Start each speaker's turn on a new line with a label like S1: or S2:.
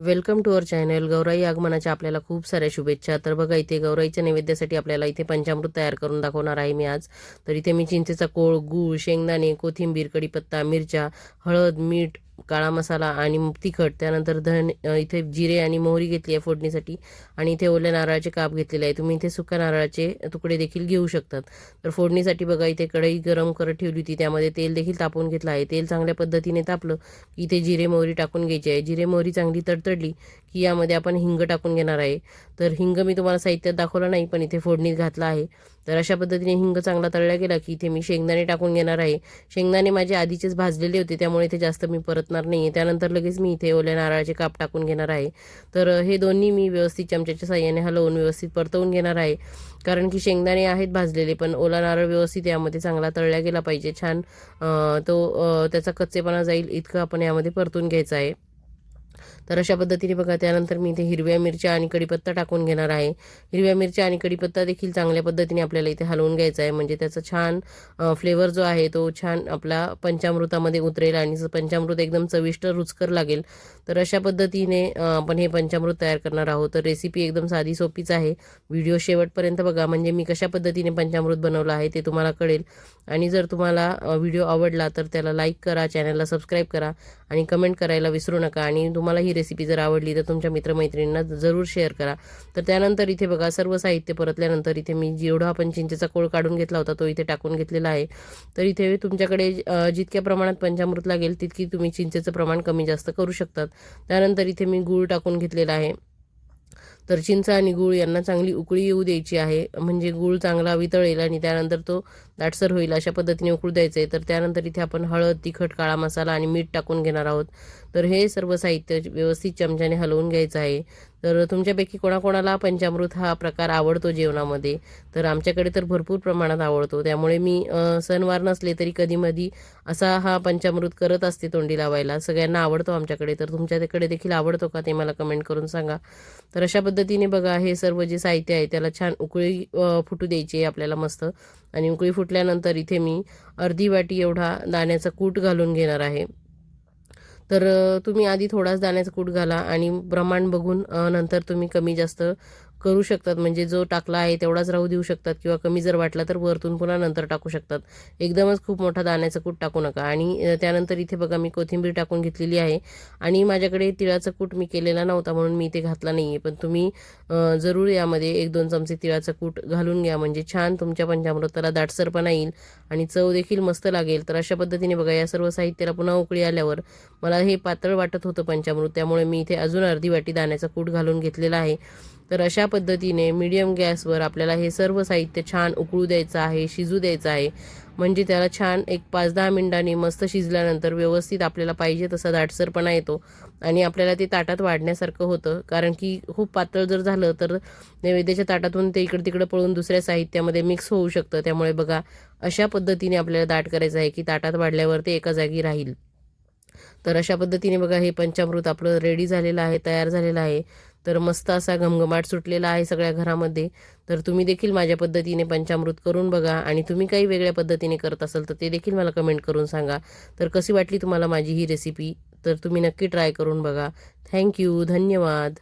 S1: Welcome to our channel. Gaurai आगमनाच्या आपल्याला खूप साऱ्या शुभेच्छा. तर बघा इथे गौराईच्या नैवेद्यासाठी आपल्याला इथे पंचामृत तयार करून दाखवणार आहे मी आज. तर इथे मी चिंचेचा कोळ गूळ शेंगदाणे कोथिंबीर कढीपत्ता मिरच्या हळद मीठ काळा मसाला आणि तिखट त्यानंतर धन इथे जिरे आणि मोहरी घेतली आहे फोडणीसाठी. आणि इथे ओल्या नारळाचे काप घेतलेले आहे. तुम्ही इथे सुक्या नारळाचे तुकडे देखील घेऊ शकतात. तर फोडणीसाठी बघा इथे कढई गरम करत ठेवली होती. त्यामध्ये तेल देखील तापवून घेतलं आहे. तेल चांगल्या पद्धतीने तापलं की इथे जिरे मोहरी टाकून घ्यायची आहे. जिरे मोहरी चांगली तडतडली की यामध्ये आपण हिंग टाकून घेणार आहे. तर हिंग मी तुम्हाला साहित्यात दाखवलं नाही पण इथे फोडणीत घातला आहे. तर अशा पद्धतीने हिंग चांगला तळला गेला की इथे मी शेंगदाणे टाकून घेणार आहे. शेंगदाणे माझे आधीचेच भाजलेले होते त्यामुळे इथे जास्त मी परत परतणार नाही. त्यानंतर लगेच मी इथे ओल्या नारळाचे काप टाकून घेणार आहे. तर हे दोन्ही मी व्यवस्थित चमच्याच्या साह्याने हलवून व्यवस्थित परतवून घेणार आहे. कारण की शेंगदाणे आहेत भाजलेले पण ओला नारळ व्यवस्थित यामध्ये चांगला तळला गेला पाहिजे. छान तो त्याचा कच्चेपणा जाईल इतकं आपण यामध्ये परतून घ्यायचं आहे. तर अशा पद्धतीने बघा त्यानंतर मी इथे हिरव्या मिरच्या आणि कढीपत्ता टाकून घेणार आहे. हिरव्या मिरच्या आणि कढीपत्ता देखील चांगल्या पद्धतीने आपल्याला इथे हलवून घ्यायचा आहे. म्हणजे त्याचा छान फ्लेवर जो आहे तो छान आपला पंचामृतामध्ये उतरेल आणि पंचामृत एकदम चविष्ट रुचकर लागेल. तर अशा पद्धतीने आपण हे पंचामृत तयार करणार आहोत. तर रेसिपी एकदम साधी सोपीच आहे. व्हिडिओ शेवटपर्यंत बघा म्हणजे मी कशा पद्धतीने पंचामृत बनवलं आहे ते तुम्हाला कळेल. आणि जर तुम्हाला व्हिडिओ आवडला तर त्याला लाईक करा चॅनलला सबस्क्राईब करा आणि कमेंट करायला विसरू नका. आणि तुम्हाला ही रेसिपी जर आवडली तर तुमच्या मित्रमैत्रिणींना जरूर शेअर करा. तर त्यानंतर इथे बघा सर्व साहित्य परतल्यानंतर इथे मी जेवढा आपण चिंचेचा कोळ काढून घेतला होता तो इथे टाकून घेतलेला आहे. तर इथे तुमच्याकडे जितक्या प्रमाणात पंचामृत लागेल तितकी तुम्ही चिंचेचं प्रमाण कमी जास्त करू शकतात. त्यानंतर इथे मी गूळ टाकून घेतलेला आहे. तर चिंच आणि गूळ यांना चांगली उकळी येऊ द्यायची आहे. म्हणजे गूळ चांगला वितळेल आणि त्यानंतर तो दाटसर होईल अशा पद्धतीने उकळू द्यायचं आहे तर त्यानंतर इथे आपण हळद तिखट काळा मसाला आणि मीठ टाकून घेणार आहोत. तर हे सर्व साहित्य व्यवस्थित चमच्याने हलवून घ्यायचं आहे. तर तुमच्यापैकी कोणाकोणाला पंचामृत हा प्रकार आवडतो जेवणामध्ये? तर आमच्याकडे तर भरपूर प्रमाणात आवडतो. त्यामुळे मी सणवार नसले तरी कधीमधी असा हा पंचामृत करत असते तोंडी लावायला. सगळ्यांना आवडतो आमच्याकडे. तर तुमच्याकडे देखील आवडतो का ते मला कमेंट करून सांगा. तर अशा पद्धतीने बघा हे सर्व जे साहित्य आहे त्याला छान उकळी फुटू द्यायची आहे आपल्याला मस्त. आणि उकळी फुटल्यानंतर इथे मी अर्धी वाटी एवढा दाण्याचा कूट घालून घेणार आहे. तर तुम्ही आधी थोडाच दाण्याचा कूट घाला आणि प्रमाण बघून नंतर तुम्ही कमी जास्त करू शकतात. म्हणजे जो टाकला आहे तेवढाच राहू देऊ शकतात किंवा कमी जर वाटला तर वरतून पुन्हा नंतर टाकू शकतात. एकदमच खूप मोठा दाण्याचं कूट टाकू नका. आणि त्यानंतर इथे बघा मी कोथिंबीर टाकून घेतलेली आहे. आणि माझ्याकडे तिळाचं कूट मी केलेला नव्हता म्हणून मी इथे घातला नाही आहे पण तुम्ही जरूर यामध्ये एक दोन चमचे तिळाचं कूट घालून घ्या. म्हणजे छान तुमच्या पंचामृताला दाटसरपणा येईल आणि चव देखील मस्त लागेल. तर अशा पद्धतीने बघा या सर्व साहित्याला पुन्हा उकळी आल्यावर मला हे पातळ वाटत होतं पंचामृत त्यामुळे मी इथे अजून अर्धी वाटी दाण्याचा कूट घालून घेतलेला आहे. तर अशा पद्धतीने मीडियम गॅसवर आपल्याला हे सर्व साहित्य छान उकळू द्यायचं आहे शिजू द्यायचं आहे. म्हणजे त्याला छान एक पाच दहा मिनिटांनी मस्त शिजल्यानंतर व्यवस्थित आपल्याला पाहिजे तसा दाटसरपणा येतो. आणि आपल्याला ते ताटात वाढण्यासारखं होतं. कारण की खूप पातळ जर झालं तर नैवेद्याच्या ताटातून ते इकडं तिकडं पळून दुसऱ्या साहित्यामध्ये मिक्स होऊ शकतं. त्यामुळे बघा अशा पद्धतीने आपल्याला दाट करायचं आहे की ताटात वाढल्यावर ते एका जागी राहील. तर अशा पद्धतीने बघा हे पंचामृत आपलं रेडी झालेलं आहे तयार झालेलं आहे. तर मस्त असा घमघमाट सुटलेला आहे सगळ्या घरामध्ये. तर तुम्ही देखील माझ्या पद्धतीने पंचामृत करून बघा आणि तुम्ही काही वेगळ्या पद्धतीने करत असाल तर ते देखील मला कमेंट करून सांगा. तर कशी वाटली तुम्हाला माझी ही रेसिपी तर तुम्ही नक्की ट्राय करून बघा. थँक्यू धन्यवाद.